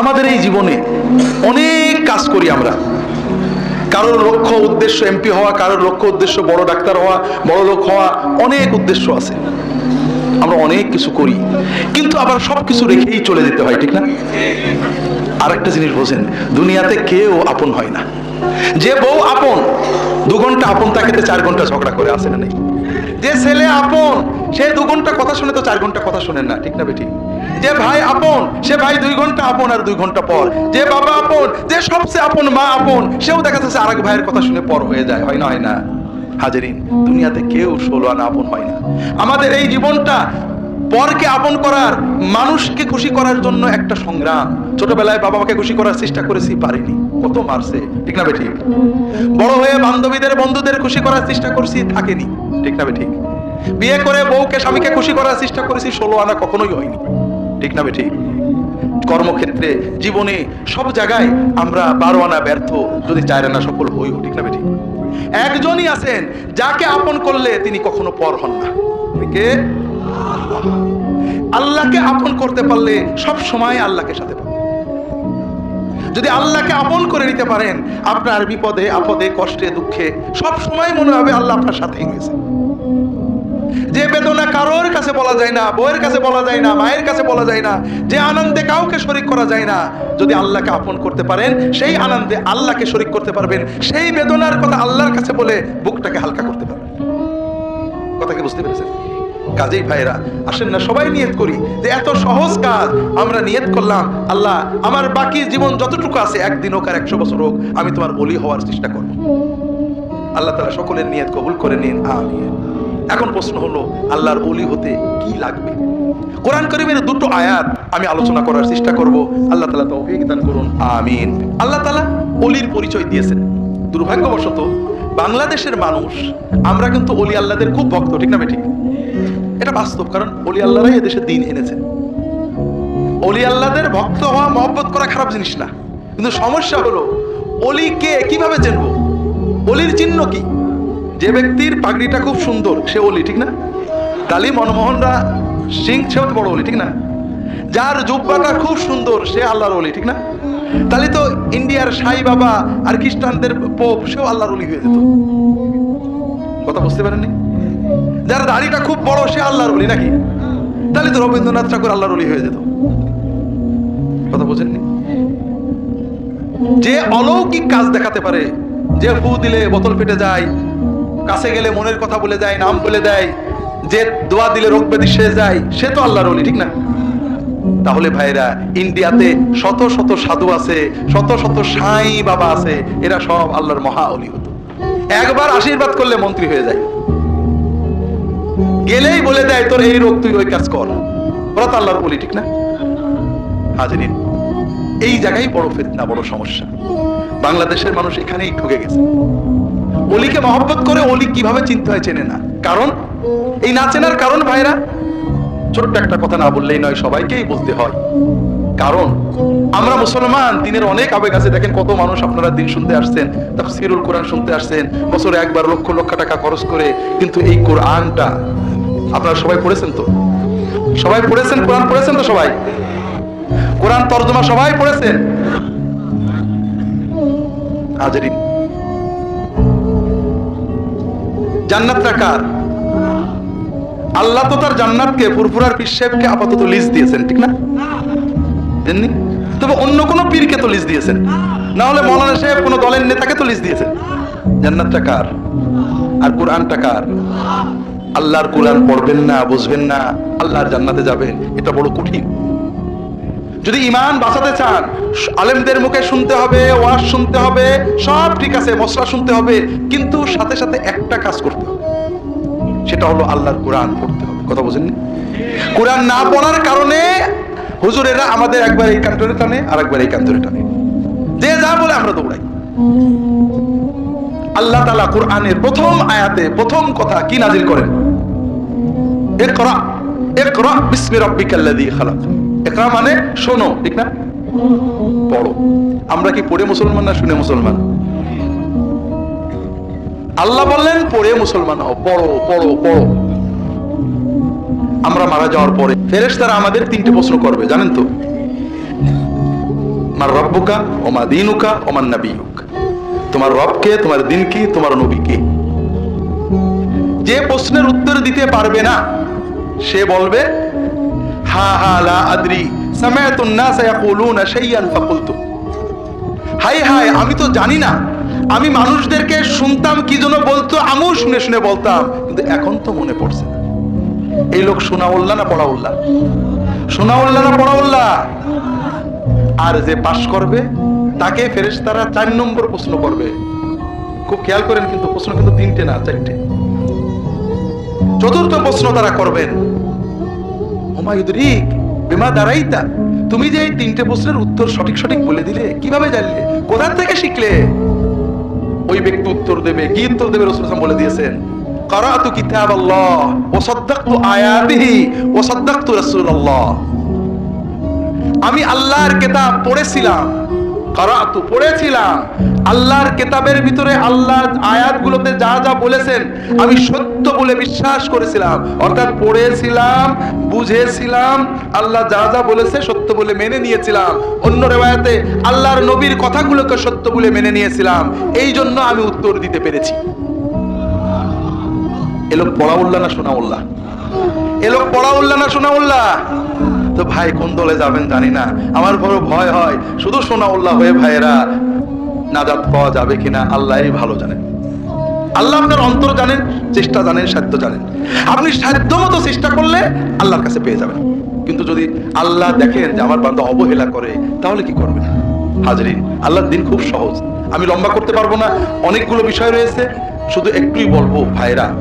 আমাদের এই জীবনে অনেক কাজ করি আমরা। কারোর লক্ষ্য উদ্দেশ্য এমপি হওয়া, কারোর লক্ষ্য উদ্দেশ্য বড় ডাক্তার হওয়া, বড় লোক হওয়া অনেক উদ্দেশ্য আছে। আমরা অনেক কিছু করি, কিন্তু আবার সব কিছু রেখেই চলে যেতে হয়, ঠিক না? আর একটা জিনিস বোঝেন, দুনিয়াতে কেউ আপন হয় না। যে বউ আপন, দু ঘণ্টা আপন, তাকে চার ঘণ্টা ঝগড়া করে, আসে না নেই। যে ছেলে আপন, সে দু ঘণ্টা কথা শুনে তো চার ঘণ্টা কথা শোনেন না, ঠিক না বেটি? যে ভাই আপন, সে ভাই দুই ঘণ্টা আপন আর দুই ঘণ্টা পর। যে বাবা আপন, যে সবচেয়ে আপন মা আপন, সেও দেখা যাচ্ছে আরেক ভাইয়ের কথা শুনে পর হয়ে যায়। হয় না হয় না? হাজারিন, দুনিয়াতে কেউ ষোলো আনা আপন হয় না। আমাদের এই জীবনটা পরকে আপন করার, মানুষকে খুশি করার জন্য একটা সংগ্রাম। ছোটবেলায় বাবা মাকে খুশি করার চেষ্টা করেছি, পারিনি। কত মারছে, ঠিক না বেঠিক বড় হয়ে বান্ধবীদের, বন্ধুদের খুশি করার চেষ্টা করছি, থাকেনি, ঠিক না বেঠিক বিয়ে করে বউকে, স্বামীকে খুশি করার চেষ্টা করেছি, ষোলো আনা কখনোই হয়নি। ঠিক না বেঠিক কর্মক্ষেত্রে, জীবনে সব জায়গায় আমরা বারো আনা ব্যর্থ, যদি চার আনা সফল হইও, ঠিক না বেঠিক একজনই আছেন, যাকে আপন করলে তিনি কখনো পর হন না। আল্লাহকে আপন করতে পারলে সব সময় আল্লাহকে সাথে যদি আল্লাহকে আপন করে নিতে পারেন, আপনার বিপদে, আপদে, কষ্টে, দুঃখে সব সময় মনে হবে আল্লাহ আপনার সাথেই রয়েছে। যে বেদনা কারোর কাছে বলা যায় না, বউয়ের কাছে বলা যায় না, মায়ের কাছে বলা যায় না, যে আনন্দে কাউকে শরিক করা যায় না, যদি আল্লাহকে আপন করতে পারেন, সেই আনন্দে আল্লাহকে শরিক করতে পারবেন, সেই বেদনার কথা আল্লাহর কাছে বলে বুকটাকে হালকা করতে পারবেন। কথা কি বুঝতে পেরেছেন? কাজেই ভাইরা আসেন না, সবাই নিয়ত করি যে এত সহজ কাজ আমরা নিয়ত করলাম, আল্লাহ আমার বাকি জীবন যতটুকু আছে, একদিন হোক আর একশো বছর হোক, আমি তোমার বলি হওয়ার চেষ্টা করব। আল্লাহ তালা সকলের নিয়ত কবুল করে নিন, আমিন। এখন প্রশ্ন হলো, আল্লাহর অলি হতে কি লাগবে? কোরআন করিমের দুটো আয়াত আমি আলোচনা করার চেষ্টা করব। আল্লাহ তালা তৌফিক দান করুন, আমিন। আল্লাহ তালা অলির পরিচয় দিয়েছেন। দুর্ভাগ্যবশত বাংলাদেশের মানুষ, আমরা কিন্তু অলি আল্লাহদের খুব ভক্ত, ঠিক না ঠিক। এটা বাস্তব, কারণ অলি আল্লাহরাই এদেশে দিন এনেছেন। অলি আল্লাহদের ভক্ত হওয়া মহব্বত করা খারাপ জিনিস না। কিন্তু সমস্যা হলো অলিকে কীভাবে চিনবো? অলির চিহ্ন কি? যে ব্যক্তির পাগড়িটা খুব সুন্দর, সে অলি ঠিক না? কালী মনমোহনরা সিং সেও বড় অলি ঠিক না? যার জুব্বাটা খুব সুন্দর, সে আল্লাহর অলি ঠিক না? তাহলে তো ইন্ডিয়ার সাই বাবা আর খ্রিস্টানদের পোপ, সেও আল্লাহর অলি হয়ে যেত। কথা বুঝতে পারেননি? যার দাড়িটা খুব বড়, সে আল্লাহর অলি নাকি? তাহলে তো রবীন্দ্রনাথ ঠাকুর আল্লাহর অলি হয়ে যেত। কথা বোঝেননি? যে অলৌকিক কাজ দেখাতে পারে, যে ফু দিলে বোতল ফেটে যায় কাছে গেলে মনের কথা বলে যায় নাম বলে দেয়, যে দোয়া দিলে রোগ ব্যাধি সেরে যায়, সে তো আল্লাহর অলি ঠিক না? তাহলে ভাইরা ইন্ডিয়াতে শত শত সাধু আছে, শত শত সাই বাবা আছে, এরা সব আল্লাহর মহা অলি হতো। একবার আশীর্বাদ করলে মন্ত্রী হয়ে যায়। গেলেই বলে দেয়, তোর এই রোগ তুই ওই কাজ কর। ওরা তো আল্লাহর বলি ঠিক না? হাজিরিন, এই জায়গায় বড় ফেতনা, বড় সমস্যা। বাংলাদেশের মানুষ এখানেই ঠকে গেছে। অলিকে মহব্বত করে অলি কীভাবে চিনতে হয় চেনে না। কারণ? এই না চেনার কারণ ভাইরা? ছোট্ট একটা কথা না বললেই নয়, সবাইকেই বলতে হয়। কারণ? আমরা মুসলমান, দিনের অনেক আবেগ আছে। দেখেন কত মানুষ আপনারা দিন শুনতে আসছেন, তাফসিরুল কোরআন শুনতে আসছেন, বছরে একবার লক্ষ লক্ষ টাকা খরচ করে। কিন্তু এই কোরআনটা, আপনারা সবাই পড়েছেন তো? সবাই পড়েছেন? কোরআন পড়েছেন তো সবাই? কোরআন তর্জমা সবাই পড়েছেন? হাজারিন। জান্নাতটা কার? আল্লাহ তো তার জান্নাতকে, ফুরফুরার পীর সাহেবকে আপাতত লিজ দিয়েছেন, ঠিক না? দেননি? তবে অন্য কোন পীরকে তো লিজ দিয়েছেন। না হলে মৌলানা সাহেব কোন দলের নেতাকে তো লিজ দিয়েছেন। জান্নাতটা কার? আর কোরআনটা কার? আল্লাহর কোরআন পড়বেন না, বুঝবেন না, আল্লাহর জান্নাতে যাবেন, এটা বড় কঠিন। যদি ইমান বাঁচাতে চান আলেমদের মুখে শুনতে হবে, ওয়াজ শুনতে হবে, সব ঠিক আছে মশলা শুনতে হবে, কিন্তু সাথে সাথে একটা কাজ করতে হবে। সেটা হলো আল্লাহর কোরআন পড়তে হবে। কথা বোঝেননি? কোরআন না পড়ার কারণে হুজুরেরা আমাদের একবার এই কান্তরে টানে আর একবার এই কান্তরে টানে। যে যা বলে আমরা দৌড়াই। আল্লাহ তালা কোরআনের প্রথম আয়াতে প্রথম কথা কি নাজিল করেন? একরা একরা বিসমি রাব্বিকাল্লাযী খালাক। একরা মানে শোনো, ঠিক না? পড়ো। আমরা কি পড়ে মুসলমান না শুনে মুসলমান? আল্লাহ বললেন, পড়ে মুসলমান হও। পড়ো পড়ো পড়ো। আমরা মারা যাওয়ার পরে ফেরেশতারা আমাদের তিনটে প্রশ্ন করবে, জানেন তো? মার রব্বুকা, ওমা দিনুকা, ওমান নাবিয়ুক। তোমার রবকে, তোমার দিন কি তোমার নবী কে যে প্রশ্নের উত্তর দিতে পারবে না, সে বলবে হা হা হাই আমি তো জানি না। আমি মানুষদেরকে শুনতাম কি জন্য বলতো আমিও শুনে শুনে বলতাম, কিন্তু এখন তো মনে পড়ছে এই লোক সোনা উল্লা না পড়া উল্লা সোনা উল্লা না পড়া উল্লা আর যে পাশ করবে, তাকে ফেরেশতারা চার নম্বর প্রশ্ন করবে। খুব খেয়াল করেন কিন্তু, প্রশ্ন কিন্তু তিনটে না, চারটে। চতুর্থ প্রশ্ন তারা করবেন। হুমায়ুদরিক বেমা দাঁড়াইতা তুমি যে এই তিনটে প্রশ্নের উত্তর সঠিক সঠিক বলে দিলে, কীভাবে জানলে? কোথার থেকে শিখলে? ওই ব্যক্তি উত্তর দেবে, কি উত্তর দেবে রসুল বলে দিয়েছেন? কিতাব আল্লাহ ও সদ্দাক্তু আয়াতিহি ও রসুল রাসূলুল্লাহ। আমি আল্লাহর কেতাব পড়েছিলাম করাতু, পড়েছিলাম। আল্লাহর কেতাবের ভিতরে আল্লাহর আয়াতগুলোতে যা যা বলেছেন, আমি সত্য বলে বিশ্বাস করেছিলাম। অর্থাৎ পড়েছিলাম, বুঝেছিলাম, আল্লাহ যা যা বলেছে সত্য বলে মেনে নিয়েছিলাম। অন্য রেওয়ায়তে, আল্লাহর নবীর কথাগুলোকে সত্য বলে মেনে নিয়েছিলাম। এই জন্য আমি উত্তর দিতে পেরেছি। এলো পড়া উল্লা না শোনা উল্লাহ এলো পড়া উল্লা না শোনা উল্লাহ তো ভাই কোন দলে যাবেন জানি না। আমার বড় ভয় হয়। শুধু শোনা উল্লাহ হয়ে ভাইয়েরা নাজাত পাওয়া যাবে কিনা আল্লাহই ভালো জানেন। আল্লাহ আপনার অন্তর জানেন, চেষ্টা জানেন, সাধ্য জানেন। আপনি সাধ্য মতো চেষ্টা করলে আল্লাহর কাছে পেয়ে যাবেন। কিন্তু যদি আল্লাহ দেখেন যে আমার বান্ধব অবহেলা করে, তাহলে কি করবেন? হাজরিন, আল্লাহর দিন খুব সহজ। আমি লম্বা করতে পারব না। অনেকগুলো বিষয় রয়েছে। শুধু একটুই বলব ভাইরা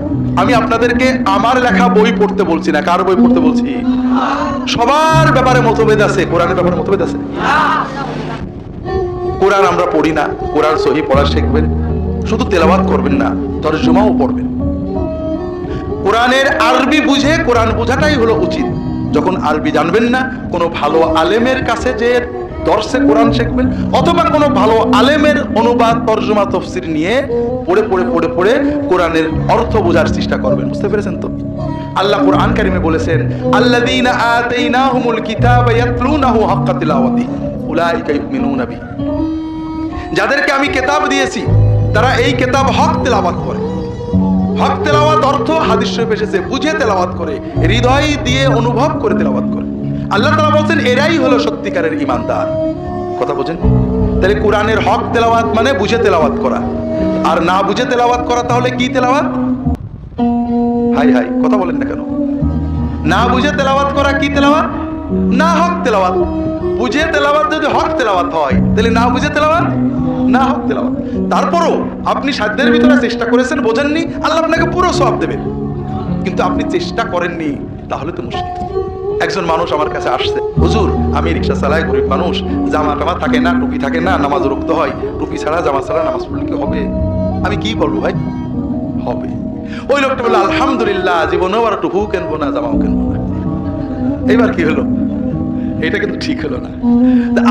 আমি আপনাদেরকে আমার লেখা বই পড়তে বলছি না, কার বই পড়তে বলছি? সবার ব্যাপারে মতভেদ আছে, কোরআনের ব্যাপারে মতভেদ আছে? কোরআন আমরা পড়ি না, কোরআন সহি পড়া শিখবেন, শুধু তেলাওয়াত করবেন না, তর্জমাও পড়বেন। কোরআনের আরবি বুঝে কোরআন বোঝাটাই হলো উচিত। যখন আরবি জানবেন না, কোনো ভালো আলেমের কাছে যে দর্শে কোরআন শিখবেন অথবা কোনো ভালো আলেমের অনুবাদ, তর্জমা, তফসির নিয়ে পড়ে পড়ে পড়ে পড়ে কোরআনের অর্থ বোঝার চেষ্টা করবেন। বুঝতে পেরেছেন তো? আল্লাহ কোরআন কারিমে বলেছেন, আল্লাযীনা আতাইনাহুমুল কিতাবা ইয়াতলুনাহু হাক্কা তিলাওয়াতি, উলাইকা ইউমিনুনা বিহি। যাদেরকে আমি কেতাব দিয়েছি, তারা এই কেতাব হক তেলাওয়াত করে। হক তেলাওয়াত অর্থ হাদিস শরীফ এসেছে, বুঝে তেলাওয়াত করে, হৃদয় দিয়ে অনুভব করে তেলাওয়াত করে। আল্লাহ তালা বলছেন, এরাই হলো সত্যিকারের ইমানদার কথা বোঝেন? তাহলে কোরআনের হক তেলাওয়াত মানে বুঝে তেলাওয়াত করা। আর না বুঝে তেলাওয়াত করা তাহলে কি তেলাওয়াত? হাই হাই, কথা বলেন না কেন? না বুঝে তেলাওয়াত করা কি তেলাওয়াত? না হক তেলাওয়াত। বুঝে তেলাওয়াত যদি হক তেলাওয়াত হয়, তাহলে না বুঝে তেলাওয়াত? না হক তেলাওয়াত। তারপরও আপনি সাধ্যের ভিতরে চেষ্টা করেছেন, বোঝেননি, আল্লাহ আপনাকে পুরো সব দেবেন। কিন্তু আপনি চেষ্টা করেননি, তাহলে তো মুশকিল। একজন মানুষ আমার কাছে আসছে, হুজুর, আমি রিক্সা চালাই, গরিব মানুষ, জামা টামা থাকে না, টুপি থাকে না, নামাজ রুখতে হয়, টুপি ছাড়া, জামা ছাড়া নামাজ পড়লে কি হবে? আমি কি বলব ভাই? হবে। ওই লোকটা বলল, আলহামদুলিল্লাহ, জীবনেও আর টুপু কেনবো না, জামাও কেনবো না। এইবার কি হলো? এটা কিন্তু ঠিক হলো না।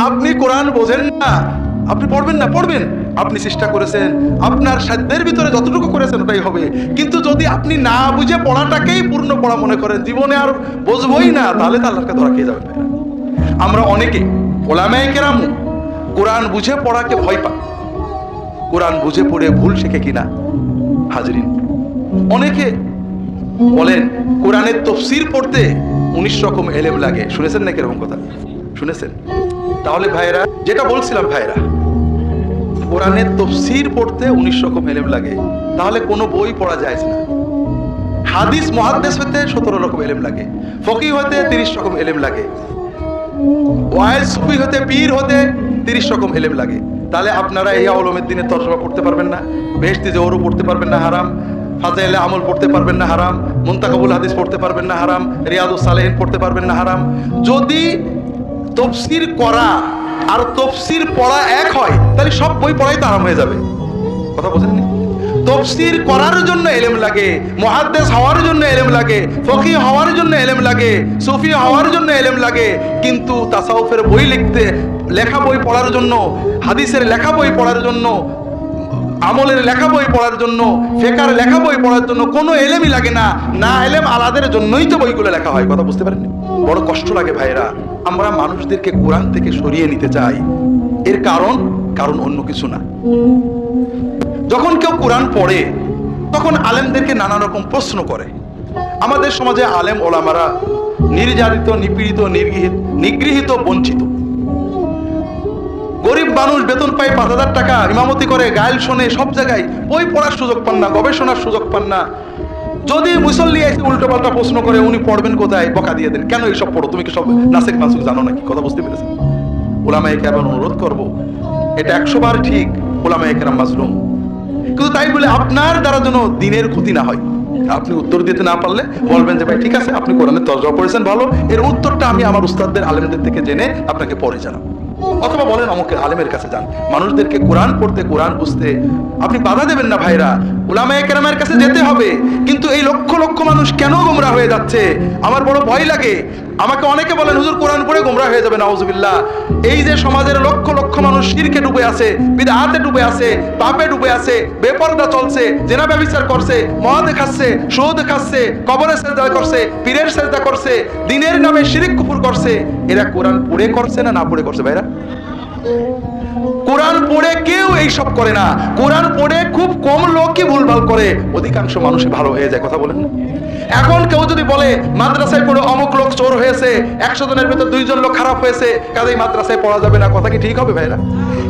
আপনি কোরআন বোঝেন না, আপনি পড়বেন না, পড়বেন। আপনি চেষ্টা করেছেন, আপনার সাধ্যের ভিতরে যতটুকু করেছেন ওটাই হবে। কিন্তু যদি আপনি না বুঝে পড়াটাকেই পূর্ণ পড়া মনে করেন, জীবনে আর বুঝবই না, তাহলে তো আল্লাহকে ধরা খেয়ে যাবেন আমরা অনেকে, ওলামায় কেরাম, কোরআন বুঝে পড়াকে ভয় পাই কোরআন বুঝে পড়ে ভুল শেখে কিনা? হাজরিন, অনেকে বলেন, কোরআনের তফসির পড়তে উনিশ রকম এলেম লাগে। শুনেছেন নাকি এরকম কথা? শুনেছেন? তাহলে ভাইরা যেটা বলছিলাম ভাইরা কোরআনের তফসির পড়তে উনিশ রকম এলেম লাগে। তাহলে কোনো বই পড়া যায় না। হাদিস মহাদ্দেশ হতে সতেরো রকম এলেম লাগে। ফকি হতে তিরিশ রকম এলেম লাগে। ওয়াইল সুফি হতে পীর হতে তিরিশ রকম এলেম লাগে। তাহলে আপনারা এই আলমের দিনে তর্জমা পড়তে পারবেন না। বেহস্তি জোহরও পড়তে পারবেন না হারাম। ফাজাইলে আমল পড়তে পারবেন না হারাম। মুন্তাকাবুল হাদিস পড়তে পারবেন না হারাম। রিয়াদুস সালেহিন পড়তে পারবেন না হারাম। যদি তফসির করা আর তফসির পড়া এক হয়, তাহলে সব বই পড়াই তো আরাম হয়ে যাবে। কথা বোঝেননি? তফসির করার জন্য এলেম লাগে মহাদ্দেশ হওয়ার জন্য এলেম লাগে ফকি হওয়ার জন্য এলেম লাগে, সুফি হওয়ার জন্য এলেম লাগে, কিন্তু তাসাউফের বই লিখতে, লেখা বই পড়ার জন্য, হাদিসের লেখা বই পড়ার জন্য, আমলের লেখা বই পড়ার জন্য, ফেকার লেখা বই পড়ার জন্য কোনো এলেমই লাগে না না এলেম আলাদের জন্যই তো বইগুলো লেখা হয়, কথা বুঝতে পারেন বড় কষ্ট লাগে ভাইরা আমরা মানুষদেরকে কোরআন থেকে সরিয়ে নিতে চাই। এর কারণ কারণ অন্য কিছু না। যখন কেউ কোরআন পড়ে, তখন আলেমদেরকে নানা রকম প্রশ্ন করে। আমাদের সমাজে আলেম ওলামারা নির্যাতিত, নিপীড়িত নির্গৃহীত নিগৃহীত, বঞ্চিত। গরিব মানুষ বেতন পায় পাঁচ হাজার টাকা, ইমামতি করে গায়ল শোনে, সব জায়গায় বই পড়ার সুযোগ পান না, গবেষণার সুযোগ পান না। যদি মুসল্লি এসে উল্টো পাল্টা প্রশ্ন করে, উনি পড়বেন কোথায়? বকা দিয়ে দেন। কেন এইসব পড়ো? তুমি কি সব নাসিক মাসুক জানো নাকি? কথা বুঝতে পেরেছেন? ওলামায় কেমন অনুরোধ করব, এটা একশো বার ঠিক ওলামায় কেরাম মাজলুম। কিন্তু তাই বলে আপনার দ্বারা যেন দিনের ক্ষতি না হয়। আপনি উত্তর দিতে না পারলে বলবেন যে, ভাই, ঠিক আছে, আপনি কোরআনের তর্জমা করেছেন ভালো। এর উত্তরটা আমি আমার উস্তাদদের, আলেমদের থেকে জেনে আপনাকে পরে জানাব। অথবা বলেন আমাকে আলেমের কাছে যান। মানুষদেরকে কোরআন পড়তে, কোরআন বুঝতে। আপনি বাধা দেবেন না ভাইরা। ওলামায় কেরামের কাছে যেতে হবে। কিন্তু এই লক্ষ লক্ষ মানুষ কেন গোমরা হয়ে যাচ্ছে? আমার বড় ভয় লাগে। আমাকে অনেকে বলেন, হুজুর, কোরআন পড়ে গোমরা হয়ে যাবে নাউজুবিল্লাহ। এই যে সমাজের লক্ষ লক্ষ মানুষ শিরকে ডুবে আছে, বিদআতে ডুবে আছে, পাপে ডুবে আছে, বেপরদা চলছে, জেনা ব্যবচার করছে মদ খাচ্ছে সুদ খাচ্ছে কবরের সেজদা করছে, পীরের সেজদা করছে, দিনের নামে শিরিক কুফর করছে। এরা কোরআন পড়ে করছে না না পড়ে করছে, ভাইরা? কোরআন পড়ে কেউ এইসব করে না। কোরআন পড়ে খুব কম লোকই ভুলভাল করে। অধিকাংশ মানুষই ভালো হয়ে যায়, কথা বলেন না? এখন কেউ যদি বলে, মাদ্রাসায় পড়ে অমুক লোক চোর হয়েছে, একশো জনের ভেতর দুইজন লোক খারাপ হয়েছে, কাজেই মাদ্রাসায় পড়া যাবে না। কথা কি ঠিক হবে ভাইরা?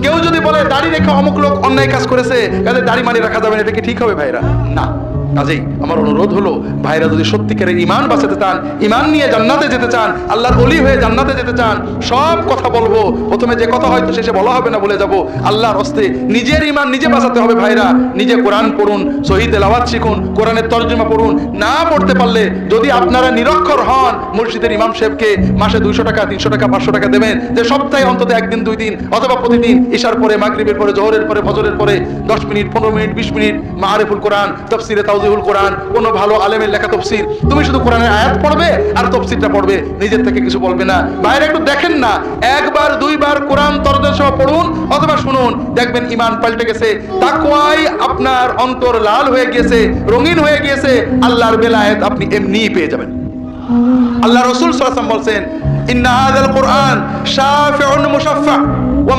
কেউ যদি বলে, দাড়ি রেখে অমুক লোক অন্যায় কাজ করেছে, কাজে দাড়ি মানি রাখা যাবে না, এটা কি ঠিক হবে ভাইরা? না। কাজেই আমার অনুরোধ হলো, ভাইরা যদি সত্যিকারের ইমান বাঁচাতে চান ইমান নিয়ে জান্নাতে যেতে চান, আল্লাহর অলি হয়ে জান্নাতে যেতে চান, সব কথা বলব। প্রথমে যে কথা হয়তো শেষে বলা হবে না বলে যাব, আল্লাহর হস্তে নিজের ইমান নিজে বাঁচাতে হবে ভাইরা। নিজে কোরআন পড়ুন শহীদ এলাওয়াত শিখুন, কোরআনের তর্জমা পড়ুন। না পড়তে পারলে যদি আপনারা নিরক্ষর হন মসজিদের ইমাম সাহেবকে মাসে দুইশো টাকা, তিনশো টাকা, পাঁচশো টাকা দেবেন। যে সপ্তাহে অন্তত একদিন, দুই দিন, অথবা প্রতিদিন ঈশার পরে, মাগরিবের পরে, জোহরের পরে, ফজরের পরে, দশ মিনিট, পনেরো মিনিট, বিশ মিনিট মাহারেফুল কোরআন, তফসিরে তাউজিহুল কোরআন, কোনো ভালো আলেমের লেখা তফসির। তুমি শুধু কোরআনের আয়াত পড়বে আর তফসিরটা পড়বে, নিজের থেকে কিছু বলবে না। বাইরে একটু দেখেন না, একবার, দুইবার কোরআন তরজমা পড়ুন, অথবা শুনুন। দেখবেন ইমান পাল্টে গেছে। তাকওয়াই আপনার অন্তর লাল হয়ে গিয়েছে, রঙিন হয়ে গিয়েছে। আল্লাহর বেলায়েত আপনি এমনিই পেয়ে যাবেন। আল্লাহ রসুল সাল্লাম বলছেন, ইন্না হাযাল কুরআন শাফিউন মুশাফফা। ওয়া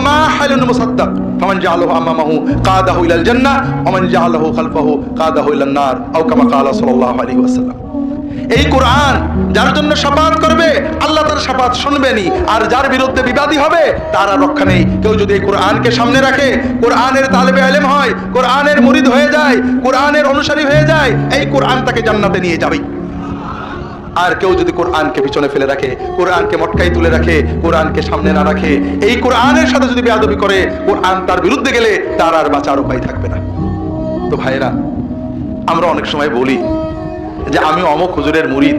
এই কোরআন যার জন্য করবে, আল্লাহ তার আর যার বিরুদ্ধে বিবাদী হবে, তার আর রক্ষা নেই। কেউ যদি কোরআনকে সামনে রাখে, কোরআনের তালেবে আলেম হয়, কোরআনের মুরিদ হয়ে যায়, কোরআনের অনুসারী হয়ে যায়, এই কোরআন তাকে জান্নাতে নিয়ে যাবে আর কেউ যদি কোরআনকে পিছনে ফেলে রাখে, কোরআনকে মটকাই তুলে রাখে, কোরআনকে সামনে না রাখে, এই কোরআনের সাথে যদি বেয়াদবি করে, কোরআন তার বিরুদ্ধে গেলে তার আর বাঁচার উপায় থাকবে না। তো ভাইরা আমরা অনেক সময় বলি যে, আমি অমক হুজুরের মুরিদ।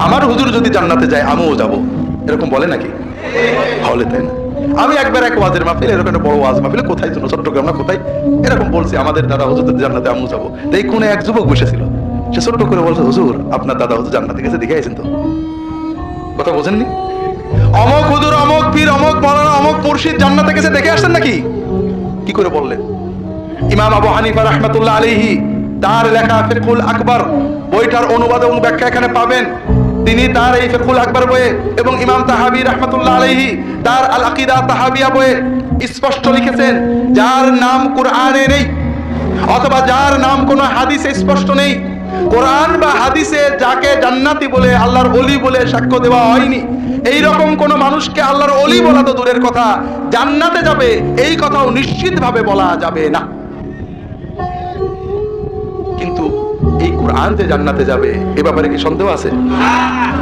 আমার হুজুর যদি জান্নাতে যায়, আমিও যাব। এরকম বলে নাকি? হলে তাই না? আমি একবার এক ওয়াজের মাহফিল, এরকম একটা বড় ওয়াজ মাহফিলে, কোথায় জন্য চট্টগ্রাম না? কোথায়? এরকম বলছি, আমাদের দাদা হুজুর জান্নাতে আমিও যাব। এই কোনে এক যুবক বসেছিল। সে ছোট্ট করে বলছে, হুজুর, আপনার দাদা হুজুর জান্নাতে গেছে দেখে আইছেন তো? কথা বোঝেননি? অমক হুজুর, অমক পীর, অমক মৌলানা, অমক মুর্শিদ জান্নাতে গেছে দেখে আসছেন নাকি? কি করে বললেন? ইমাম আবু হানিফা রহমতুল্লাহ আলাইহি, তার লেখা ফিকুল আকবর, বইটার অনুবাদ এবং ব্যাখ্যা এখানে পাবেন। তিনি তার এই ফিকুল আকবর বইয়ে এবং ইমাম তাহাবি রহমতুল্লাহ আলাইহি, তার আল আকিদা তাহাবিয়া বইয়ে স্পষ্ট লিখেছেন, যার নাম কোরআনে নেই, অথবা যার নাম কোনো হাদিসে স্পষ্ট নেই কোরআন বা হাদিসে যাকে জান্নাতি বলে, আল্লাহর অলি বলে সাক্ষ্য দেওয়া হয়নি। এই রকম কোন মানুষকে আল্লাহর অলি বলা তো দূরের কথা। জান্নাতে যাবে, এই কথাও নিশ্চিতভাবে বলা যাবে না। কিন্তু এই কোরআন যে জান্নাতে যাবে, এ ব্যাপারে কি সন্দেহ আছে?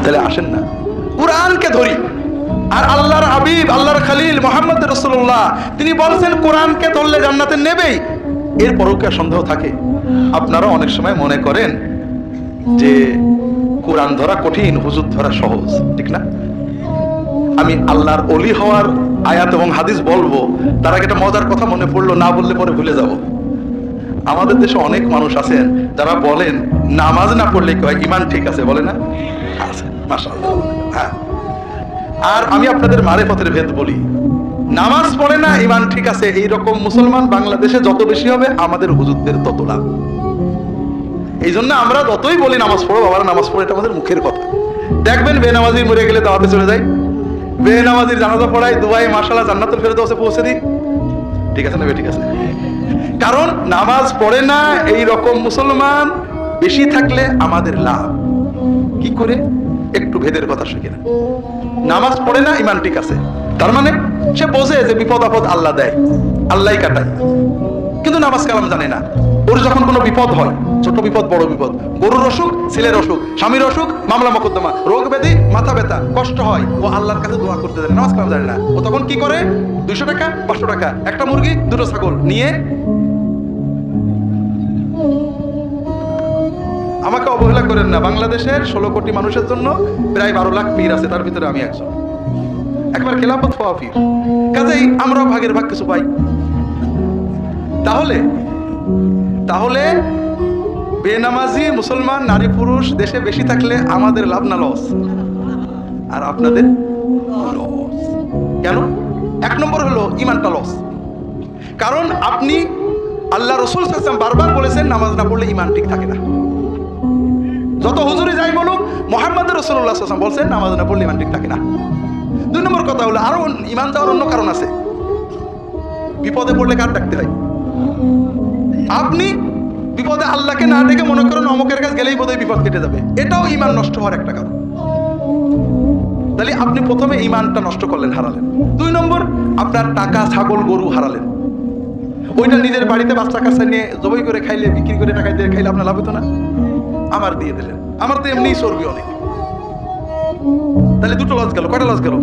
তাহলে আসেন না। কোরআনকে ধরি। আর আল্লাহর হাবিব, আল্লাহর খালিল মোহাম্মদ রসুল্লাহ তিনি বলছেন, কোরআনকে ধরলে জান্নাতে নেবেই। এরপরও কি আর সন্দেহ থাকে? আপনারা অনেক সময় মনে করেন যে কোরআন ধরা কঠিন, হুজুর ধরা সহজ, ঠিক না? আমি আল্লাহর অলি হওয়ার আয়াত এবং হাদিস বলব, তার আগে একটা মজার কথা মনে পড়ল, না বললে পরে ভুলে যাব। আমাদের দেশে অনেক মানুষ আছেন, যারা বলেন, নামাজ না পড়লে কয় ইমান ঠিক আছে, বলে না? হ্যাঁ। আর আমি আপনাদের মারে পথের ভেদ বলি। নামাজ পড়ে না, ইমান ঠিক আছে এই রকম মুসলমান বাংলাদেশে যত বেশি হবে, আমাদের হুজুরদের তত লাভ এই জন্য আমরা যতই বলি নামাজ পড়ো, বাবার, নামাজ পড়ো এটা আমাদের মুখের কথা। দেখবেন বেনামাজি মরে গেলে দাওয়াতে চলে যায় বেনামাজির জানাজা পড়াই, দুবাই মার্শাল্লাহ জান্নাতুল ফেরদৌসে পৌঁছে দিই। ঠিক আছে না ঠিক আছে? কারণ নামাজ পড়ে না এই রকম মুসলমান বেশি থাকলে আমাদের লাভ। কি করে? একটু ভেদের কথা শিখে না নামাজ পড়ে না, ইমান ঠিক আছে। তার মানে সে বোঝে যে বিপদ আপদ আল্লাহ দেয় আল্লাহই কাটায়। কিন্তু নামাজ কালাম জানে না। ওর যখন কোনো বিপদ হয়, ছোট বিপদ, বড় বিপদ, গরুর অসুখ, ছেলের অসুখ, স্বামীর অসুখ, মামলা মকদ্দমা, রোগ ব্যাধি, মাথা ব্যথা, কষ্ট হয়, ও আল্লাহর কাছে দোয়া করতে জানে নামাজ কালাম জানে না। ও তখন কি করে? দুইশো টাকা, পাঁচশো টাকা, একটা মুরগি, দুটো ছাগল নিয়ে আমাকে অবহেলা করেন না। বাংলাদেশের ষোলো কোটি মানুষের জন্য প্রায় বারো লাখ পীর আছে, তার ভিতরে আমি একজন। একবার খেলাফত হওয়া পীর কাজেই আমরাও ভাগের ভাগ কিছু পাই তাহলে তাহলে বেনামাজি মুসলমান, নারী, পুরুষ দেশে বেশি থাকলে আমাদের লাভ না লস? আর আপনাদের লস। কেন? এক নম্বর হলো ইমানটা লস। কারণ আপনি আল্লাহ রসুল বারবার বলেছেন, নামাজ না পড়লে ইমান ঠিক থাকে না। যত হুজুরি যাই বলুক, মোহাম্মদ রসুল্লাহ বলছেন, নামাজ না পড়লে ইমান ঠিক থাকে না। দুই নম্বর কথা হলো, আরও ইমান যাওয়ার অন্য কারণ আছে। বিপদে পড়লে কার ডাকতে হয়? আপনি বিপদে আল্লাহকে না ডেকে মনে করেন অমকের কাছে গেলেই বোধহয় বিপদ কেটে যাবে। এটাও ইমান নষ্ট হওয়ার একটা কারণ। তাহলে আপনি প্রথমে ইমানটা নষ্ট করলেন, হারালেন। দুই নম্বর, আপনার টাকা, ছাগল, গরু হারালেন। ওইটা নিজের বাড়িতে বাচ্চা কাচ্চা নিয়ে জবাই করে খাইলে, বিক্রি করে টাকা দিয়ে খাইলে আপনার লাভ হতো না? আমার দিয়ে দিলেন। আমার তো এমনি চর্বি অনেক। তাহলে দুটো লস গেল, কয়টা লস গেল?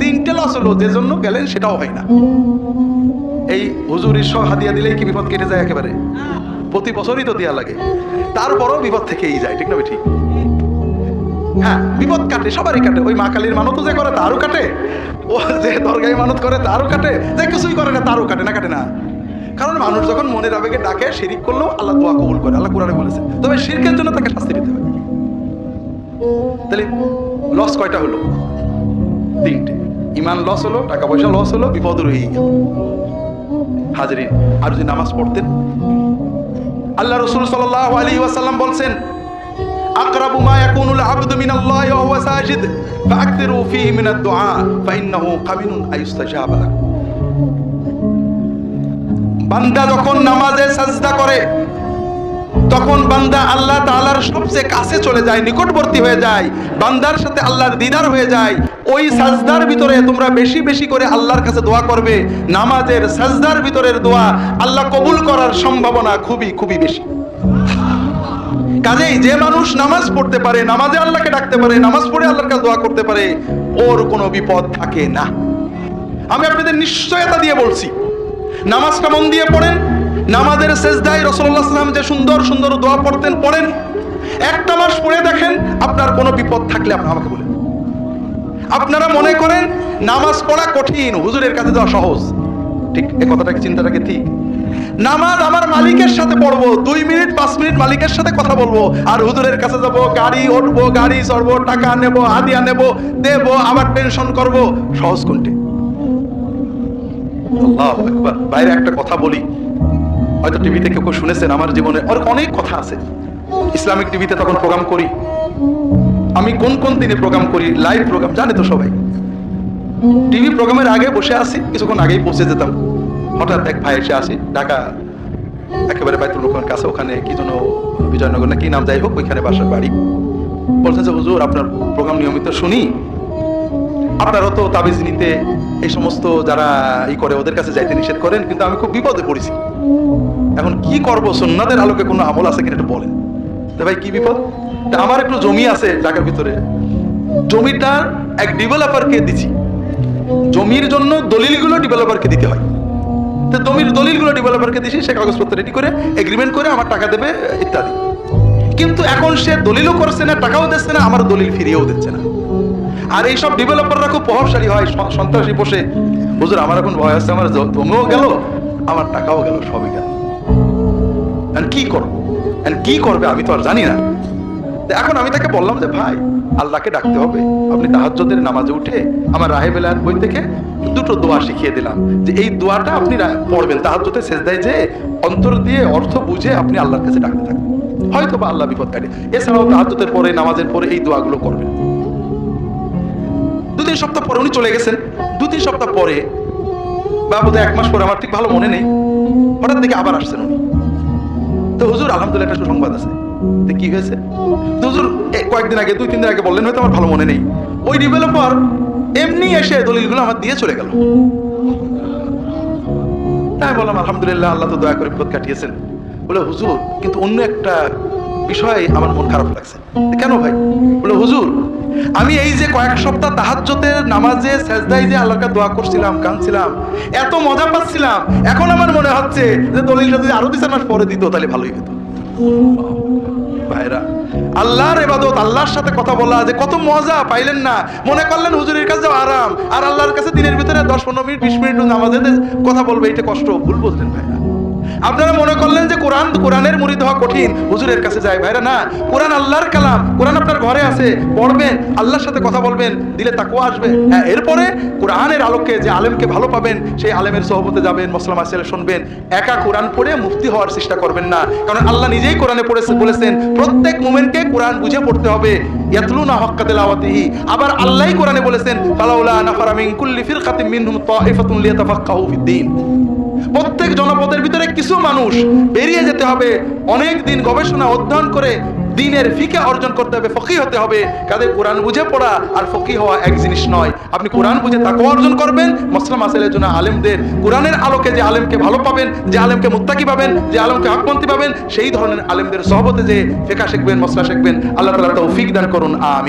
তিনটে লস হলো, যে জন্য গেলেন সেটাও হয় না। এই হুজুরির সব হাদিয়া দিলেই কি বিপদ কেটে যায় একেবারে? প্রতি বছরই তো দেওয়া লাগে। তারপরও বিপদ থেকেই যায়, ঠিক না ঠিক হ্যাঁ বিপদ কাটে, সবারই কাটে। ওই মা কালীর মানত যে করে তারও কাটে, ও যে দরগায় মানত করে তারও কাটে, যে কিছুই করে না তারও কাটে না কাটে না। কারণ মানুষ যখন মনের আবেগে ডাকে, শিরিক করলেও আল্লাহ দোয়া কবুল করে, আল্লাহ কোরআনে বলেছে। তবে শিরকের জন্য তাকে শাস্তি দিতে হবে। তাহলে লস কয়টা হলো তিনটে ইমান লস হলো টাকা পয়সা লস হলো বিপদ রয়েই গেল হাজরিন আর যদি নামাজ পড়তেন আল্লাহ রসুল সাল্লাহ আলী ওয়াসাল্লাম বলছেন أقرب ما يكون العبد من الله وهو ساجد فأكثروا فيه من الدعاء فإنه قمن أن يستجاب له বান্দা যখন নামাজে সাজদা করে তখন বান্দা আল্লাহ তাআলার সবচেয়ে কাছে চলে যায়, নিকটবর্তী হয়ে যায়, বান্দার সাথে আল্লাহর দিদার হয়ে যায়। ওই সাজদার ভিতরে তোমরা বেশি বেশি করে আল্লাহর কাছে দোয়া করবে। নামাজের সাজদার ভিতরের দোয়া আল্লাহ কবুল করার সম্ভাবনা খুবই খুবই বেশি। কাজেই যে মানুষ নামাজ পড়তে পারে, নামাজে আল্লাহকে ডাকতে পারে, নামাজ পড়ে আল্লাহর কাছে দোয়া করতে পারে, ওর কোনো বিপদ থাকে না। আমি আপনাদের নিশ্চয়তা দিয়ে বলছি, নামাজটা মন দিয়ে পড়েন নামাজের শেষদায় রসল্লাহ সাল্লাম যে সুন্দর সুন্দর দোয়া পড়তেন, পড়েন। একটা মাস পড়ে দেখেন, আপনার কোনো বিপদ থাকলে আপনি আমাকে বলেন। আপনারা মনে করেন নামাজ পড়া কঠিন, হুজুরের কাছে যাওয়া সহজ। ঠিক এই কথাটা কি চিন্তাটাকে ঠিক? নামাজ আমার মালিকের সাথে পড়ব, দুই মিনিট, পাঁচ মিনিট মালিকের সাথে কথা বলব, আর হুজুরের কাছে যাব, গাড়ি উঠবো গাড়ি চড়বো, টাকা নেব, হাদিয়া নেব, দেব, আবার টেনশন করব। সহজ কোনটি? বাইরে একটা কথা বলি হয়তো টিভিতে কেউ কেউ শুনেছেন, আমার জীবনে অনেক কথা আছে। ইসলামিক টিভিতে তখন প্রোগ্রাম করি। আমি কোন কোন দিনে প্রোগ্রাম করি? লাইভ প্রোগ্রাম জানে তো সবাই। টিভি প্রোগ্রামের আগে বসে আছি, কিছুক্ষণ আগেই পৌঁছে যেতাম। হঠাৎ এক ভাই এসে আসি, ঢাকা, একেবারে বাইতুল মুখের কাছে, ওখানে কি যেন বিজয়নগর না কি নাম যাই হোক, ওইখানে বাসার বাড়ি। বলছেন যে, হুজুর, আপনার প্রোগ্রাম নিয়মিত শুনি। আপনারও তো তাবিজ নিতে এই সমস্ত যারা ই করে, ওদের কাছে যাইতে নিষেধ করেন, কিন্তু আমি খুব বিপদে পড়েছি। এখন কি করব? সুন্নাদের আলোকে কোনো আমল আছে কিনা একটু বলেন। তা ভাই, কি বিপদ? আমার একটু জমি আছে ঢাকার ভিতরে। জমিটা এক ডেভেলপারকে দিছি। জমির জন্য দলিলগুলো ডেভেলপারকে দিতে হয়। তো জমির দলিলগুলো ডেভেলপারকে দিছি, সে কাগজপত্র রেডি করে এগ্রিমেন্ট করে আমার টাকা দেবে, ইত্যাদি। কিন্তু এখন সে দলিলও করছে না, টাকাও দিচ্ছে না, আমার দলিল ফিরিয়েও দিচ্ছে না। আর এইসব ডেভেলপাররা খুব প্রভাবশালী হয় সন্ত্রাসী বসে হুজুর, আমার এখন ভয় আছে আমার জমিও গেল আমার টাকাও গেল সবই গেল। কি করব? কি করবে আমি তো আর জানি না। এখন আমি তাকে বললাম যে, ভাই, আল্লাহকে ডাকতে হবে। আপনি তাহাজ্জুদের নামাজে উঠে আমার রাহে বেলার বই থেকে দুটো দোয়া শিখিয়ে দিলাম। যে এই দোয়াটা আপনি পড়বেন তাহাজ্জুদে শেষ দেয় যে অন্তর দিয়ে অর্থ বুঝে আপনি আল্লাহর কাছে ডাকতে থাকবেন। হয়তো বা আল্লাহ বিপদ কাটে। এছাড়াও তাহাজ্জুদের পরে, নামাজের পরে এই দোয়াগুলো করবেন। যদি তিন সপ্তাহ পরে উনি চলে গেছেন। দু তিন সপ্তাহ পরে বা বোধহয় এক মাস পরে আমার ঠিক ভালো মনে নেই। হঠাৎ দেখে আবার আসছেন উনি। তো হুজুর, আলহামদুলিল্লাহ একটা সুসংবাদ আছে। তো কি হয়েছে? তো হুজুর কয়েকদিন আগে, দুই, তিন দিন আগে বললেন, হয়তো আমার ভালো মনে নেই। ওই ডেভেলপার এমনি এসে দলিলগুলো আমার দিয়ে চলে গেল। তাই বললাম, আলহামদুলিল্লাহ, আল্লাহ তো দয়া করে বিপদ কাটিয়েছেন। বলে, হুজুর, কিন্তু অন্য একটা বিষয়ে আমার মন খারাপ লাগছে। কেন ভাই? বলে, হুজুর আমি এই যে কয়েক সপ্তাহ তাহাজ্জতের নামাজে সেজদাই যে আল্লাহর কাছে দোয়া করছিলাম, কাঁদছিলাম, এত মজা পাচ্ছিলাম, এখন আমার মনে হচ্ছে যে দলিলটা যদি আরও দুই চার মাস পরে দিত, তাহলে ভালোই হতো। ভাইরা, আল্লাহর এবাদত আল্লাহর সাথে কথা বলা, যে কত মজা পাইলেন না, মনে করলেন হুজুরের কাছে আরাম, আর আল্লাহর কাছে দিনের ভিতরে দশ পনেরো মিনিট, বিশ মিনিট নামাজে কথা বলবে, এটা কষ্ট, ভুল বুঝলেন ভাইরা। আপনারা মনে করলেন যে কোরআন, কোরআনের মুরিদ হওয়া কঠিন? হুজুরের কাছে যায় ভাইরা না, কোরআন আল্লাহর কালাম, কোরআন আপনার ঘরে আছে, পড়বেন, আল্লাহর সাথে কথা বলবেন, দিলে তাকুয়া আসবে। হ্যাঁ এরপরে কোরআনের আলোকে যে আলেমকে ভালো পাবেন, সেই আলেমের সহবতে যাবেন, মসলাম আসলে শুনবেন, একা কোরআন পড়ে মুফতি হওয়ার চেষ্টা করবেন না। কারণ আল্লাহ নিজেই কোরআনে পড়েছে, বলেছেন, প্রত্যেক মুমেন্টকে কোরআন বুঝে পড়তে হবে, ইয়াতলুনা হাক্কা তিলাওয়াতিহি। আবার আল্লাহই কোরআনে বলেছেন, ফালাউলা নাফারা মিন কুল্লি ফিরকাতিন মিনহুম তাইফাতুন লিয়াতাফাক্কাহু ফিদ্দীন প্রত্যেক জনপদের ভিতরে কিছু মানুষ বেরিয়ে যেতে হবে। অনেক দিন গবেষণা, অধ্যয়ন করে দিনের ফিকে অর্জন করতে হবে ফকি হতে হবে। কাদের কোরআন বুঝে পড়া আর ফকি হওয়া এক জিনিস নয়। আপনি কোরআন বুঝে তাকে অর্জন করবেন, মসলাম আসেলের জন্য আলেমদের কোরআনের আলোকে যে আলেমকে ভালো পাবেন, যে আলেমকে মুত্তাকি পাবেন, যে আলেমকে হকপন্থী পাবেন, সেই ধরনের আলেমদের সহবতে যে ফেকা শিখবেন মশলা শিখবেন, আল্লাহ তালা তৌফিক দান করুন আমি